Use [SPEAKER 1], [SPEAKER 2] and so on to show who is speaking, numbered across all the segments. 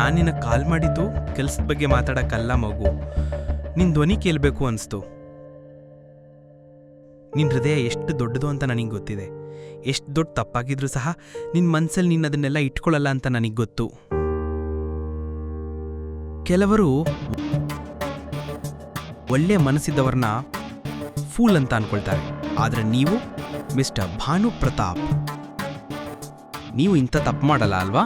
[SPEAKER 1] ನಾನು ನಿನ್ನ ಕಾಲ್ ಮಾಡಿದ್ದು ಕೆಲಸದ ಬಗ್ಗೆ ಮಾತಾಡೋಕ್ಕಲ್ಲ ಮಗು. ನಿನ್ನ ಧ್ವನಿ ಕೇಳಬೇಕು ಅನಿಸ್ತು. ನಿನ್ನ ಹೃದಯ ಎಷ್ಟು ದೊಡ್ಡದು ಅಂತ ನನಗೆ ಗೊತ್ತಿದೆ. ಎಷ್ಟು ದೊಡ್ಡ ತಪ್ಪಾಗಿದ್ರೂ ಸಹ ನಿನ್ನ ಮನಸ್ಸಲ್ಲಿ ನೀನು ಅದನ್ನೆಲ್ಲ ಇಟ್ಕೊಳ್ಳಲ್ಲ ಅಂತ ನನಗೆ ಗೊತ್ತು. ಕೆಲವರು ಒಳ್ಳೆ ಮನಸ್ಸಿದ್ದವ್ರನ್ನ ಫೂಲ್ ಅಂತ ಅನ್ಕೊಳ್ತಾರೆ. ಆದರೆ ನೀವು ಮಿಸ್ಟರ್ ಭಾನು ಪ್ರತಾಪ್ ನೀವು ಇಂಥ ತಪ್ಪು ಮಾಡಲ್ಲ ಅಲ್ವಾ?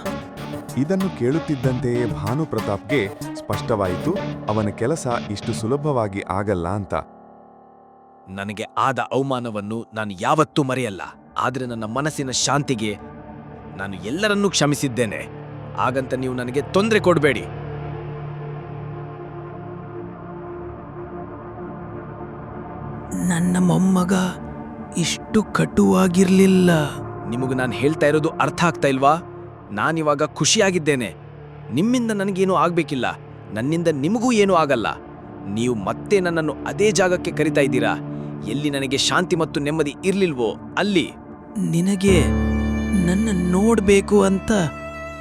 [SPEAKER 2] ಇದನ್ನು ಕೇಳುತ್ತಿದ್ದಂತೆಯೇ ಭಾನು ಪ್ರತಾಪ್ಗೆ ಸ್ಪಷ್ಟವಾಯಿತು ಅವನ ಕೆಲಸ ಇಷ್ಟು ಸುಲಭವಾಗಿ ಆಗಲ್ಲ ಅಂತ.
[SPEAKER 3] ನನಗೆ ಆದ ಅವಮಾನವನ್ನು ನಾನು ಯಾವತ್ತೂ ಮರೆಯಲ್ಲ ಆದರೆ ನನ್ನ ಮನಸ್ಸಿನ ಶಾಂತಿಗೆ ನಾನು ಎಲ್ಲರನ್ನೂ ಕ್ಷಮಿಸಿದ್ದೇನೆ. ಹಾಗಂತ ನೀವು ನನಗೆ ತೊಂದರೆ ಕೊಡಬೇಡಿ.
[SPEAKER 1] ನನ್ನ ಮೊಮ್ಮಗ ಇಷ್ಟು ಕಟುವಾಗಿರ್ಲಿಲ್ಲ.
[SPEAKER 3] ನಿಮಗೆ ನಾನು ಹೇಳ್ತಾ ಇರೋದು ಅರ್ಥ ಆಗ್ತಾ ಇಲ್ವಾ? ನಾನಿವಾಗ ಖುಷಿಯಾಗಿದ್ದೇನೆ. ನಿಮ್ಮಿಂದ ನನಗೇನೂ ಆಗಬೇಕಿಲ್ಲ. ನನ್ನಿಂದ ನಿಮಗೂ ಏನೂ ಆಗಲ್ಲ. ನೀವು ಮತ್ತೆ ನನ್ನನ್ನು ಅದೇ ಜಾಗಕ್ಕೆ ಕರಿತಾ ಇದ್ದೀರಾ? ಎಲ್ಲಿ ನನಗೆ ಶಾಂತಿ ಮತ್ತು ನೆಮ್ಮದಿ ಇರಲಿಲ್ವೋ ಅಲ್ಲಿ.
[SPEAKER 1] ನಿನಗೆ ನನ್ನ ನೋಡಬೇಕು ಅಂತ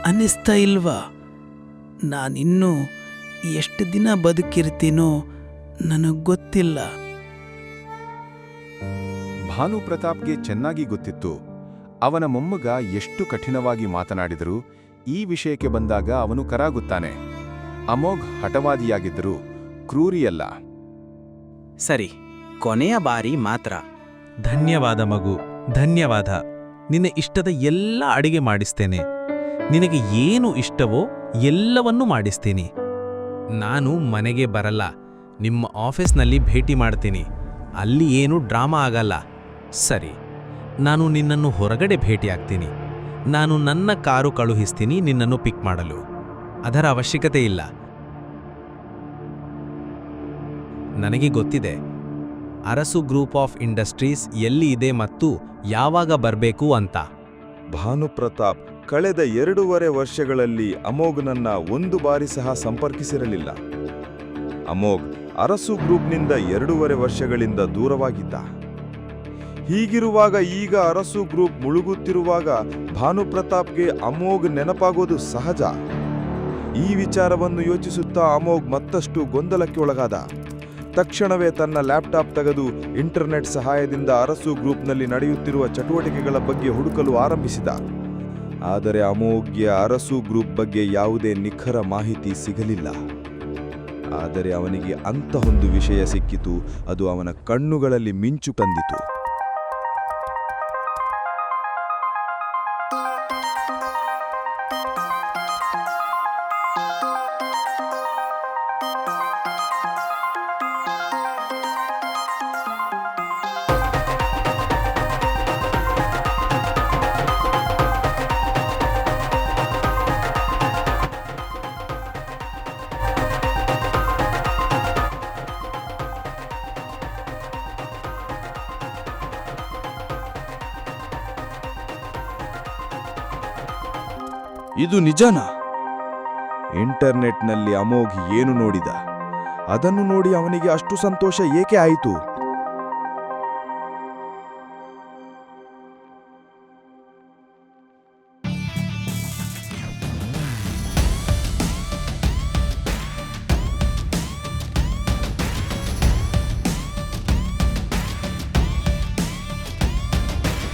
[SPEAKER 1] ಅನ್ನಿಸ್ತಾ ಇಲ್ವಾ? ನಾನಿನ್ನೂ ಎಷ್ಟು ದಿನ ಬದುಕಿರ್ತೀನೋ ನನಗೆ ಗೊತ್ತಿಲ್ಲ.
[SPEAKER 2] ಭಾನು ಪ್ರತಾಪ್ಗೆ ಚೆನ್ನಾಗಿ ಗೊತ್ತಿತ್ತು. ಅವನ ಮೊಮ್ಮಗ ಎಷ್ಟು ಕಠಿಣವಾಗಿ ಮಾತನಾಡಿದರೂ ಈ ವಿಷಯಕ್ಕೆ ಬಂದಾಗ ಅವನು ಕರಾಗುತ್ತಾನೆ. ಅಮೋಘ್ ಹಠವಾದಿಯಾಗಿದ್ದರೂ ಕ್ರೂರಿಯಲ್ಲ.
[SPEAKER 4] ಸರಿ ಕೊನೆಯ ಬಾರಿ ಮಾತ್ರ.
[SPEAKER 5] ಧನ್ಯವಾದ ಮಗು ಧನ್ಯವಾದ. ನಿನ್ನ ಇಷ್ಟದ ಎಲ್ಲ ಅಡಿಗೆ ಮಾಡಿಸ್ತೇನೆ. ನಿನಗೆ ಏನು ಇಷ್ಟವೋ ಎಲ್ಲವನ್ನೂ ಮಾಡಿಸ್ತೀನಿ. ನಾನು ಮನೆಗೆ ಬರಲ್ಲ ನಿಮ್ಮ ಆಫೀಸ್ನಲ್ಲಿ ಭೇಟಿ ಮಾಡ್ತೀನಿ. ಅಲ್ಲಿ ಏನು ಡ್ರಾಮಾ ಆಗಲ್ಲ. ಸರಿ. ನಾನು ನಿನ್ನನ್ನು ಹೊರಗಡೆ ಭೇಟಿಯಾಗ್ತೀನಿ. ನಾನು ನನ್ನ ಕಾರು ಕಳುಹಿಸ್ತೀನಿ, ನಿನ್ನನ್ನು ಪಿಕ್ ಮಾಡಲು. ಅದರ ಅವಶ್ಯಕತೆ ಇಲ್ಲ. ನನಗೆ ಗೊತ್ತಿದೆ. ಅರಸು ಗ್ರೂಪ್ ಆಫ್ ಇಂಡಸ್ಟ್ರೀಸ್ ಎಲ್ಲಿ ಇದೆ ಮತ್ತು ಯಾವಾಗ ಬರಬೇಕು ಅಂತ.
[SPEAKER 6] ಭಾನುಪ್ರತಾಪ್, ಕಳೆದ ಎರಡೂವರೆ ವರ್ಷಗಳಲ್ಲಿ ಅಮೋಘ್ನನ್ನ ಒಂದು ಬಾರಿ ಸಹ ಸಂಪರ್ಕಿಸಿರಲಿಲ್ಲ. ಅಮೋಘ್ ಅರಸು ಗ್ರೂಪ್ನಿಂದ ಎರಡೂವರೆ ವರ್ಷಗಳಿಂದ ದೂರವಾಗಿದ್ದ. ಹೀಗಿರುವಾಗ ಈಗ ಅರಸು ಗ್ರೂಪ್ ಮುಳುಗುತ್ತಿರುವಾಗ ಭಾನುಪ್ರತಾಪ್ಗೆ ಅಮೋಘ್ ನೆನಪಾಗೋದು ಸಹಜ. ಈ ವಿಚಾರವನ್ನು ಯೋಚಿಸುತ್ತಾ ಅಮೋಘ್ ಮತ್ತಷ್ಟು ಗೊಂದಲಕ್ಕೆ ಒಳಗಾದ. ತಕ್ಷಣವೇ ತನ್ನ ಲ್ಯಾಪ್ಟಾಪ್ ತೆಗೆದು ಇಂಟರ್ನೆಟ್ ಸಹಾಯದಿಂದ ಅರಸು ಗ್ರೂಪ್ನಲ್ಲಿ ನಡೆಯುತ್ತಿರುವ ಚಟುವಟಿಕೆಗಳ ಬಗ್ಗೆ ಹುಡುಕಲು ಆರಂಭಿಸಿದ. ಆದರೆ ಅಮೋಘ್ಯ ಅರಸು ಗ್ರೂಪ್ ಬಗ್ಗೆ ಯಾವುದೇ ನಿಖರ ಮಾಹಿತಿ ಸಿಗಲಿಲ್ಲ. ಆದರೆ ಅವನಿಗೆ ಅಂತಹೊಂದು ವಿಷಯ ಸಿಕ್ಕಿತು. ಅದು ಅವನ ಕಣ್ಣುಗಳಲ್ಲಿ ಮಿಂಚು ತಂದಿತು. ಇದು ನಿಜನಾ? ಇಂಟರ್ನೆಟ್ನಲ್ಲಿ ಅಮೋಘ್ ಏನು ನೋಡಿದ? ಅದನ್ನು ನೋಡಿ ಅವನಿಗೆ ಅಷ್ಟು ಸಂತೋಷ ಏಕೆ ಆಯಿತು?